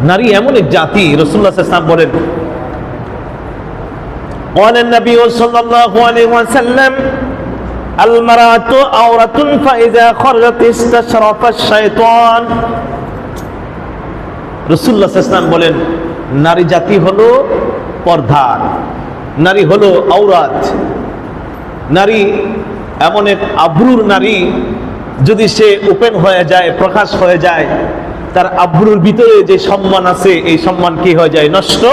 নারী এমন এক জাতি রসুল্লাহ ইসলাম বলেন قال النبي صلى الله عليه وسلم المرأة عورة فإذا خرجت استشرف الشيطان রসুল্লাহ ইসলাম বলেন নারী জাতি হলো পর্দা নারী হলো আওরাত নারী এমন এক আব্রুর নারী যদি সে ওপেন হয়ে যায় প্রকাশ হয়ে যায় তার আব্রুর ভিতরে যে সম্মান আছে, এই সম্মান কি হয়ে যায়? নষ্ট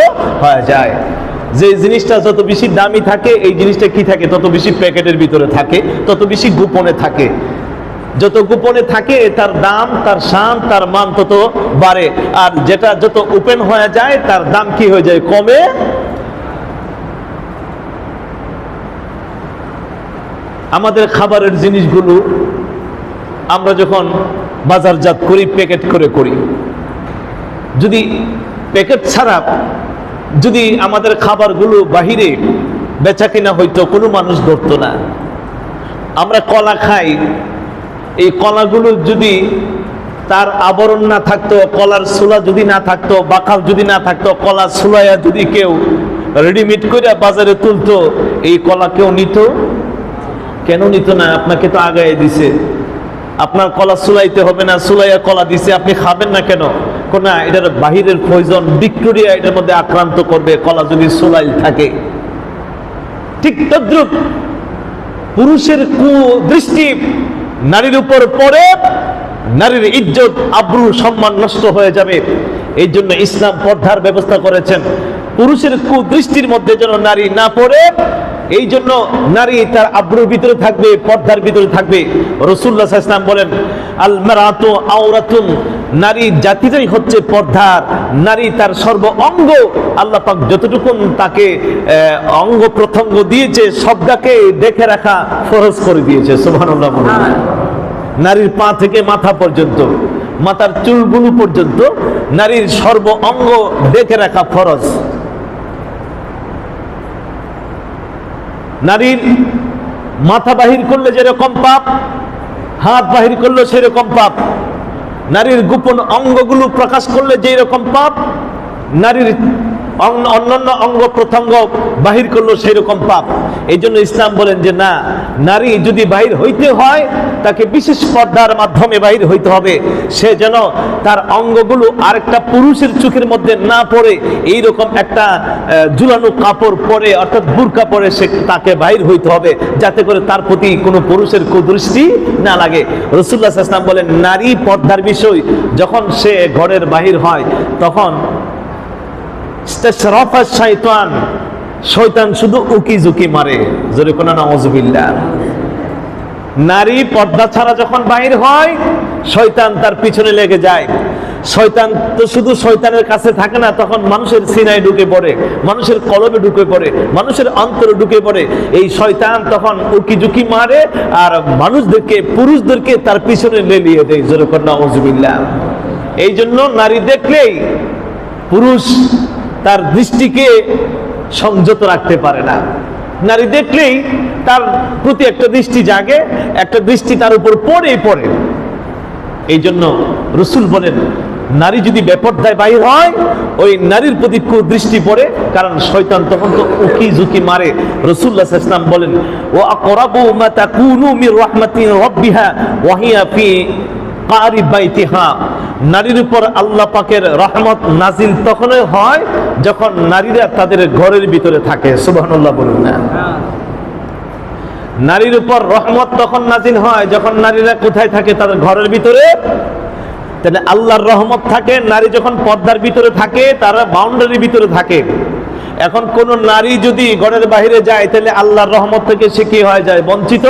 হয়ে যায়। যে জিনিসটা যত বেশি দামি থাকে, এই জিনিসটা কি থাকে? তত বেশি প্যাকেটের ভিতরে থাকে, তত বেশি গোপনে থাকে। যত গোপনে থাকে, তার দাম, তার শান, তার মান তত বাড়ে। আর যেটা যত ওপেন হয়ে যায়, তার দাম কি হয়ে যায়? কমে আমাদের খাবারের জিনিসগুলো, আমরা যখন বাজারজাত করি, প্যাকেট করে করি। যদি প্যাকেট ছাড়া যদি আমাদের খাবারগুলো বাহিরে বেচা কিনা হইতো, কোনো মানুষ ধরতো না। আমরা কলা খাই। এই কলাগুলো যদি তার আবরণ না থাকতো, কলার সুলা যদি না থাকতো, বাকাল যদি না থাকতো, কলা সুলাইয়া যদি কেউ রেডিমেড করে বাজারে তুলতো, এই কলা কেউ নিত? কেন নিত না? আপনাকে তো আগায় দিছে। আপনার কলা সুলাইতে হবে না, সুলাইয়া কলা দিছে, আপনি খাবেন না কেন? না, এটার বাহিরের প্রয়োজন ভিক্টোরিয়া এটার মধ্যে আক্রান্ত করবে, কলা যদি সুলাই থাকে। ঠিক তদ্রুপ পুরুষের কুদৃষ্টি নারীর উপর পড়ে, নারীর ইজ্জত, আব্রু, সম্মান নষ্ট হয়ে যাবে। এই জন্য ইসলাম পর্দার ব্যবস্থা করেছেন। পুরুষের কুদৃষ্টির মধ্যে যেন নারী না পড়ে এই জন্য নারী তার আব্রুর ভিতরে থাকবে পর্দার ভিতরে থাকবে। রসুল্লাহ ইসলাম বলেন আল মারাতু আওরাতুন নারী জাতিটাই হচ্ছে পর্দার। নারী তার সর্ব অঙ্গ। আল্লাহ পাক যতটুকুন তাকে অঙ্গ প্রত্যঙ্গ দিয়েছে সবটাকে দেখে রাখা ফরজ করে দিয়েছে। সুবহানাল্লাহ বলুন। নারীর পা থেকে মাথা পর্যন্ত মাথার চুলগুলো পর্যন্ত নারীর সর্ব অঙ্গ দেখে রাখা ফরজ। নারীর মাথা বাহির করলে যেরকম পাপ, হাত বাহির করলে সেরকম পাপ, নারীর গোপন অঙ্গগুলো প্রকাশ করলে যেরকম পাপ, নারীর অন্যান্য অঙ্গ প্রত্যঙ্গ বাহির করল সেই রকম পাপ। এই জন্য ইসলাম বলেন যে, না, নারী যদি বাহির হইতে হয়, তাকে বিশেষ পর্দার মাধ্যমে বাহির হইতে হবে। সে যেন তার অঙ্গগুলো আরেকটা পুরুষের চোখের মধ্যে না পড়ে এই রকম একটা ঝুলানো কাপড় পরে, অর্থাৎ বুরকা পরে সে তাকে বাহির হইতে হবে, যাতে করে তার প্রতি কোনো পুরুষের কুদৃষ্টি না লাগে। রসুল্লাহ ইসলাম বলেন, নারী পর্দার বিষয়, যখন সে ঘরের বাহির হয়, তখন শয়তান শয়তান শুধু উকি ঝুঁকি মারে। জোরে কোন নওয়াজবিল্লাহ নারী পর্দা ছাড়া যখন বাহির হয়, শয়তান তার পিছনে লেগে যায়। শয়তান তো শুধু শয়তানের কাছে থাকে না, তখন মানুষের সিনায় ঢুকে পড়ে, মানুষের কলবে ঢুকে পড়ে, মানুষের অন্তরে ঢুকে পড়ে। এই শয়তান তখন উকি ঝুঁকি মারে আর মানুষদেরকে, পুরুষদেরকে তার পিছনে লেলিয়ে দেয়, জোরে কোন নওয়াজবিল্লাহ এই জন্য নারী দেখলেই পুরুষ তার দৃষ্টিকে সংযত রাখতে পারে না। নারী দেখলেই তার প্রতি একটা দৃষ্টি জাগে, একটা দৃষ্টি তার উপর পড়েই পড়ে। এই জন্য রসুল বলেন, নারী যদি বেপর্দায় বাহির হয়, ওই নারীর প্রতি কুদৃষ্টি পড়ে, কারণ শয়তান তখন তো উকি ঝুঁকি মারে। রসুল্লাহ ইসলাম বলেন ও আকরাবু মা তাকুনু মির রাহমাতি রাব্বিহা, ওয়া হিয়া নারীর উপর আল্লাহ পাকের রহমত নাজিল তখনই হয় যখন নারীরা তাদের ঘরের ভিতরে থাকে। সুবাহ বলুন না। নারীর উপর রহমত তখন নাজিল হয় যখন নারীরা কোথায় থাকে তাদের ঘরের ভিতরে। তাহলে আল্লাহর রহমত থাকে, নারী যখন পর্দার ভিতরে থাকে, তারা বাউন্ডারির ভিতরে থাকে। এখন কোন নারী যদি ঘরের বাইরে যায়, তাহলে আল্লাহর রহমত থেকে সে কি হয়ে যায়? বঞ্চিত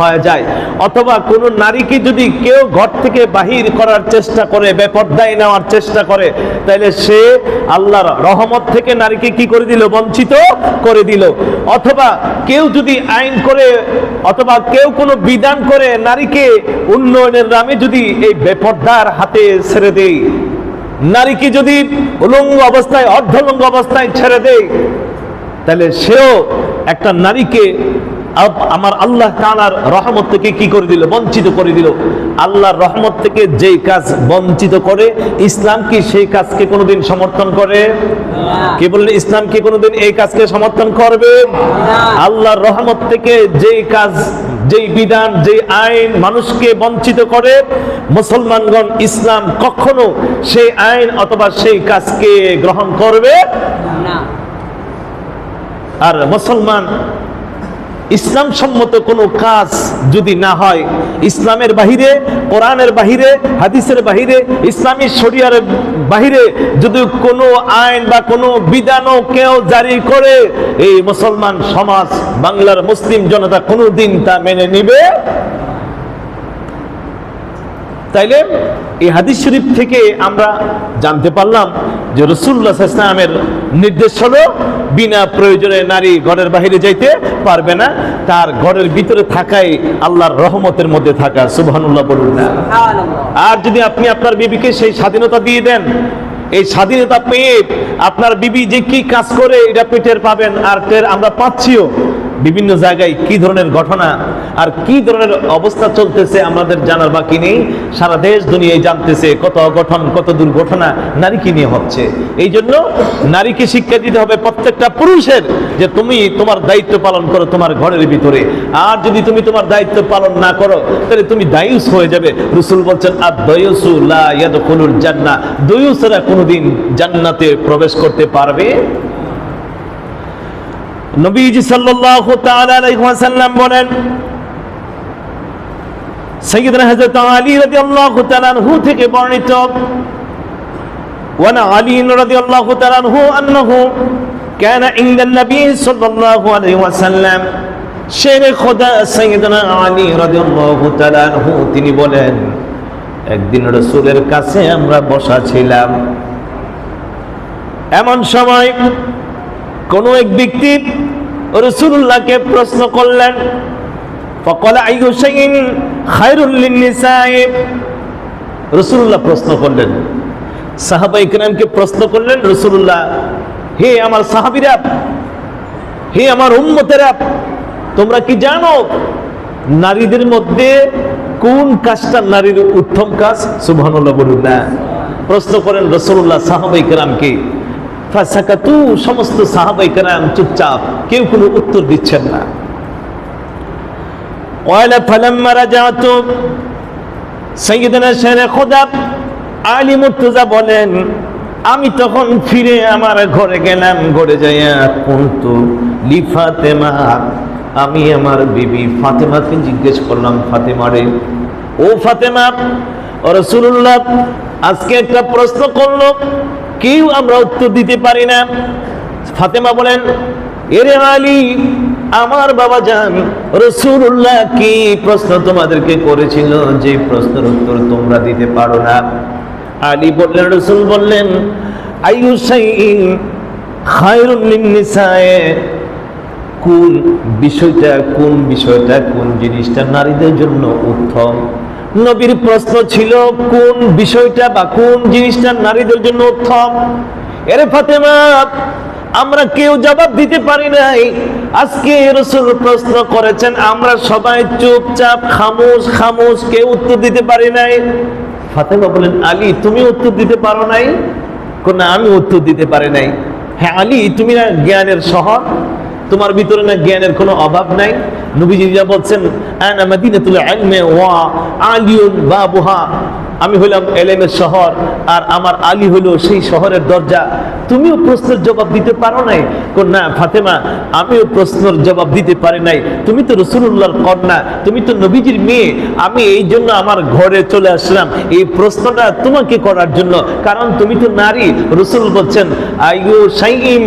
হয়ে যায়। অথবা কোন নারীকে যদি কেউ ঘর থেকে বাহির করার চেষ্টা করে, বেপর্দায় নেওয়ার চেষ্টা করে, তাহলে সে আল্লাহর রহমত থেকে নারীকে কি করে দিল? বঞ্চিত করে দিল। অথবা কেউ যদি আইন করে, অথবা কেউ কোনো বিধান করে, নারীকে উন্নয়নের নামে যদি এই বেপর্দার হাতে ছেড়ে দেয়। নারীকে যদি উলঙ্গ অবস্থায় অর্ধলঙ্গ অবস্থায় ছেড়ে দেয় তাহলে সেও একটা নারীকে আমার আল্লাহ তাআলার রহমত থেকে কি করে দিল? বঞ্চিত করে দিল। আল্লাহর রহমত থেকে যেই কাজ বঞ্চিত করে ইসলাম কি সেই কাজকে কোনোদিন সমর্থন করে? কে বললেন ইসলাম কি কোনোদিন এই কাজকে সমর্থন করবে? আল্লাহর রহমত থেকে যেই কাজ যেই বিধান যেই আইন মানুষকে বঞ্চিত করে মুসলমানগণ ইসলাম কখনো সেই আইন অথবা সেই কাজকে গ্রহণ করবে? আর মুসলমান ইসলাম সম্মত কোনো কাজ যদি না হয়, ইসলামের বাহিরে, কোরআনের বাহিরে, হাদিসের বাহিরে, ইসলামী শরিয়ার বাহিরে যদি কোনো আইন বা কোনো বিধানও কেউ জারি করে, এই মুসলমান সমাজ, বাংলার মুসলিম জনতা কোনোদিন তা মেনে নিবে তাইলে এই হাদিস শরীফ থেকে আমরা জানতে পারলাম যে রসুল্লাহ ইসলামের নির্দেশ হলো বিনা প্রয়োজনে নারী ঘরের বাইরে যাইতে পারবে না তার ঘরের ভিতরে থাকাই আল্লাহর রহমতের মধ্যে থাকা সুবহানুল্লাহ বলুন। না আর যদি আপনি আপনার বিবিকে সেই স্বাধীনতা দিয়ে দেন এই স্বাধীনতা পেয়ে আপনার বিবি যে কি কাজ করে এটা পেটের পাবেন আর টের আমরা পাচ্ছিও। বিভিন্ন জায়গায় কি ধরনের ঘটনা আর কি ধরনের অবস্থা চলতেছে আমাদের জানার বাকি নেই। সারা দেশ দুনিয়ায় জানতেছে কত অঘটন, কত দুর্ঘটনা নারীকে নিয়ে হচ্ছে এই জন্য নারীকে শিক্ষা দিতে হবে প্রত্যেকটা পুরুষের যে তুমি তোমার দায়িত্ব পালন করো তোমার ঘরের ভিতরে। আর যদি তুমি তোমার দায়িত্ব পালন না করো, তাহলে তুমি দায়ুস হয়ে যাবে। রসুল বলছেন আর দয়সু লা ইয়াদখুলুল জান্নাহ। দয়ুসরা কোনোদিন জান্নাতে প্রবেশ করতে পারবে নবীজি সাল্লাল্লাহু তাআলা আলাইহি ওয়াসাল্লাম বলেন সাইয়্যিদনা হযরত আলী রাদিয়াল্লাহু তাআলা আনহু থেকে বর্ণিত ওয়ানা আলী রাদিয়াল্লাহু তাআলা আনহু আন্নাহু كان عند النبي صلى الله عليه وسلم শের খোদা সাইয়্যিদনা আলী রাদিয়াল্লাহু তাআলা আনহু তিনি বলেন একদিন রাসূলের কাছে আমরা বসা ছিলাম এমন সময় কোন এক ব্যক্তি রসুল্লাহকে প্রশ্ন করলেন রসুল্লাহ প্রশ্ন করলেন। সাহাবা ইকরামকে প্রশ্ন করলেন, রসুল্লাহ, হে আমার সাহাবীরা, হে আমার উম্মতেরা, তোমরা কি জানো নারীদের মধ্যে কোন কাজটা নারীর উত্তম কাজ? সুবহানাল্লাহ বলুন না। প্রশ্ন করেন রসুল্লাহ সাহাবা ইকরামকে ফাসাকাতু, সমস্ত সাহাবাই কেরাম চুপচাপ, কেউ কোনো উত্তর দিচ্ছেন না। ওয়ালা ফালাম্মা রাজাতু, সাইয়্যিদনা শেরে খোদা, আলী মুর্তজা বলেন, আমি তখন ফিরে আমার ঘরে গেলাম, ঘরে যাইয়া কুনতু লি ফাতেমা, আমি আমার বিবি ফাতেমাকে জিজ্ঞেস করলাম ফাতেমারে ও ফাতেমা রসুল্লাহ আজকে একটা প্রশ্ন করল কেউ আমরা উত্তর দিতে পারি না। ফাতেমা বলেন, এরে আলী, আমার বাবা যান রসুল্লাহ কি প্রশ্ন তোমাদেরকে করেছিল যে প্রশ্নের উত্তর তোমরা দিতে পারো না? আলী বললেন, রসুল বললেন কোন বিষয়টা কোন বিষয়টা, কোন জিনিসটা নারীদের জন্য উত্তম? নবীর প্রশ্ন ছিল, কোন বিষয়টা বা কোন জিনিসটা নারীদের জন্য উত্তম? এরে ফাতেমা, আমরা কেউ জবাব দিতে পারি নাই। আজকে রসুল প্রশ্ন করেছেন, আমরা সবাই চুপচাপ, খামোশ খামোশ, কেউ উত্তর দিতে পারি নাই। ফাতেমা বলেন আলী, তুমি উত্তর দিতে পারো নাই? কোন আমি উত্তর দিতে পারি নাই। হ্যাঁ আলী, তুমি না জ্ঞানের শহর? তোমার ভিতরে না জ্ঞানের কোনো অভাব নাই? নবীজি যা বলছেন, আনা মাদিনাতুল ইলমি ওয়া আলিউন বাবুহা। আমি হইলাম এলেমের শহর, আর আমার আলী হলো সেই শহরের দরজা। তুমিও প্রশ্নের জবাব দিতে পারো নাই? কোন না ফাতেমা, আমিও প্রশ্নের জবাব দিতে পারি নাই। তুমি তো রসুল্লাহর কন্যা, তুমি তো নবীজির মেয়ে। আমি এই জন্য আমার ঘরে চলে আসলাম। এই প্রশ্নটা তোমাকে করার জন্য। কারণ তুমি তো নারী। রসুল বলছেন, আইয়ু সাইম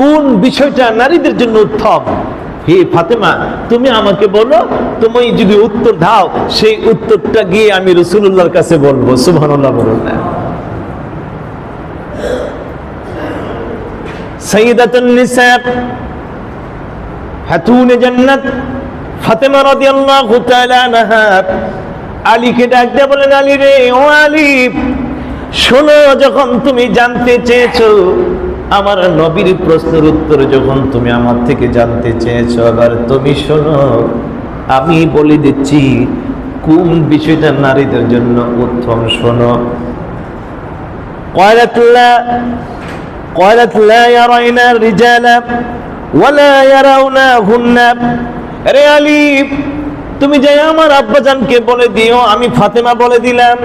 কোন বিষয়টা নারীদের জন্য উত্তম? হে ফাতেমা, তুমি আমাকে বলো, তুমি যদি উত্তর দাও, সেই উত্তরটা গিয়ে আমি রসুল্লাহর কাছে বলব। সুবহানাল্লাহ বলুন আলীকে ডাক দিয়ে বলেন, আলী রে, ও আলী শোনো যখন তুমি জানতে চেয়েছো আমার নবীর প্রশ্নের উত্তর যখন তুমি আমার থেকে জানতে চেয়েছো আবার তুমি শোনো আমি বলে দিচ্ছি কোন বিষয়টা নারীদের জন্য উত্তম শোনো قالت لا قالت لا يرين الرجال ولا يرونهن রে আলী তুমি যাই আমার আব্বাজানকে বলে দিও আমি ফাতেমা বলে দিলাম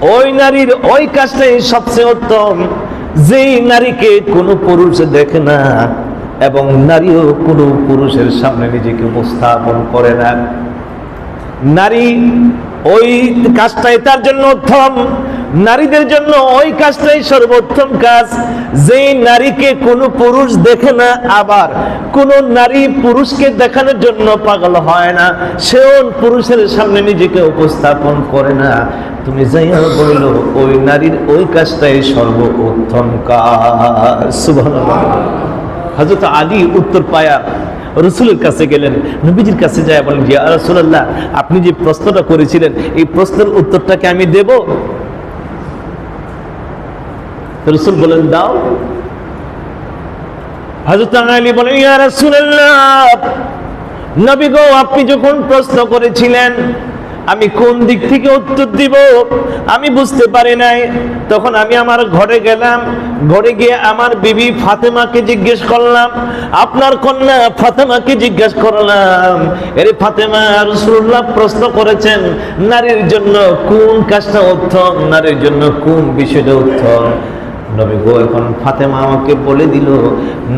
ওই নারীর ওই কাজটাই সবচেয়ে উত্তম। যেই নারীকে কোনো পুরুষ দেখে না এবং নারীও কোনো পুরুষের সামনে নিজেকে উপস্থাপন করে না। নারী ওই কাজটাই তার জন্য উত্তম। নারীদের জন্য ওই কাজটাই সর্বোত্তম কাজ। যে নারীকে কোনো পুরুষ দেখে না, আবার কোন নারী পুরুষকে দেখানোর জন্য পাগল হয় না। সেও পুরুষের সামনে নিজেকে উপস্থাপন করে না। তুমি যাইয়া বলল, ওই নারীর ওই কাজটাই সর্বোত্তম কাজ। হজরত আলী উত্তর পায়া রসুলের কাছে গেলেন। নবীজির কাছে যায় বলেন আপনি যে প্রশ্নটা করেছিলেন, এই প্রশ্নের উত্তরটাকে আমি দেব? রসুল বলেন, দাও। হজরত আলী বলেন, ইয়া নবী গো, আপনি যখন প্রশ্ন করেছিলেন, আমি কোন দিক থেকে উত্তর দিব? আমি বুঝতে পারি নাই। তখন আমি আমার ঘরে গেলাম। ঘরে গিয়ে আমার বিবি ফাতেমাকে জিজ্ঞেস করলাম, আপনার কন্যা ফাতেমাকে জিজ্ঞেস করলাম, এরে ফাতেমা রসুল্লাহ প্রশ্ন করেছেন, নারীর জন্য কোন কাজটা উত্তম, নারীর জন্য কোন বিষয়টা উত্তম? নবী গো, এখন ফাতেমা আমাকে বলে দিল,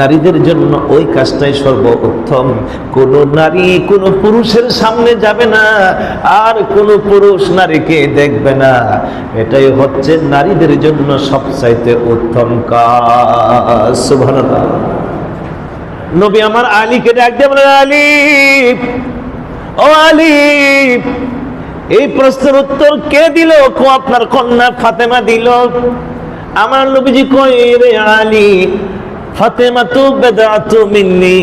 নারীদের জন্য ওই কাজটাই সর্ব উত্তম কোন নারী কোন পুরুষের সামনে যাবে না, আর কোন পুরুষ নারীকে দেখবে না। এটাই হচ্ছে নারীদের জন্য সবচাইতে উত্তম কাজ। সুবহানাল্লাহ। নবী আমার আলীকে ডাক দিয়ে বলে আলী ও আলী এই প্রশ্নের উত্তর কে দিল? আপনার কন্যা ফাতেমা দিল। আমার নবীজি কই রে আলী, ফাতেমা তো বেদাতু মিন্নি,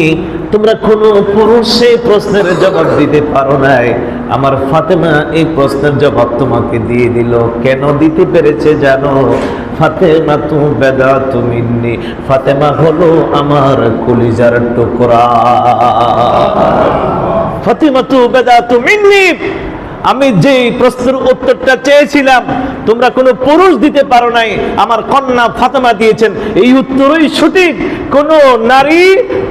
তোমরা কোন পুরুষে প্রশ্নের জবাব দিতে পারো নাই। আমার ফাতেমা এই প্রশ্নের জবাব তোমাকে দিয়ে দিল। কেন দিতে পেরেছে জানো? ফাতেমা তু বেদাতু মিন্নি, ফাতেমা হলো আমার কলিজার টুকরা। ফাতেমা তু বেদাতু মিন্নি আমি যে প্রশ্নের উত্তরটা চেয়েছিলাম, তোমরা কোনো পুরুষ দিতে পারো নাই। আমার কন্যা ফাতেমা দিয়েছেন। এই উত্তরই সঠিক। কোন নারী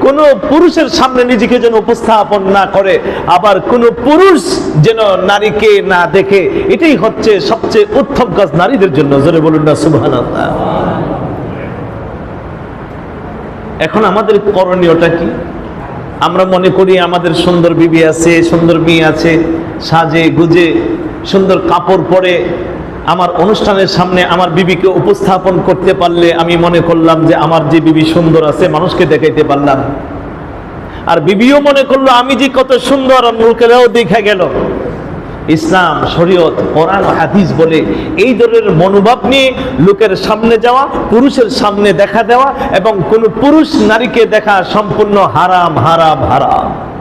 কোন পুরুষের সামনে নিজেকে যেন উপস্থাপন না করে, আবার কোন পুরুষ যেন নারীকে না দেখে, এটাই হচ্ছে সবচেয়ে উত্তম কাজ নারীদের জন্য। জোরে বলুন না, সুবহানাল্লাহ। এখন আমাদের করণীয়টা কি? আমরা মনে করি আমাদের সুন্দর বিবি আছে, সুন্দর মেয়ে আছে। সাজে গুজে সুন্দর কাপড় পরে আমার অনুষ্ঠানের সামনে আমার বিবিকে উপস্থাপন করতে পারলে আমি মনে করলাম যে আমার যে বিবি সুন্দর আছে, মানুষকে দেখাইতে পারলাম। আর বিবিও মনে করল, আমি যে কত সুন্দর লোকেরাও দেখা গেল। ইসলাম, শরীয়ত, কোরআন, হাদিস বলে এই ধরনের মনোভাব নিয়ে লোকের সামনে যাওয়া, পুরুষের সামনে দেখা দেওয়া এবং কোন পুরুষ নারীকে দেখা সম্পূর্ণ হারাম হারাম হারাম।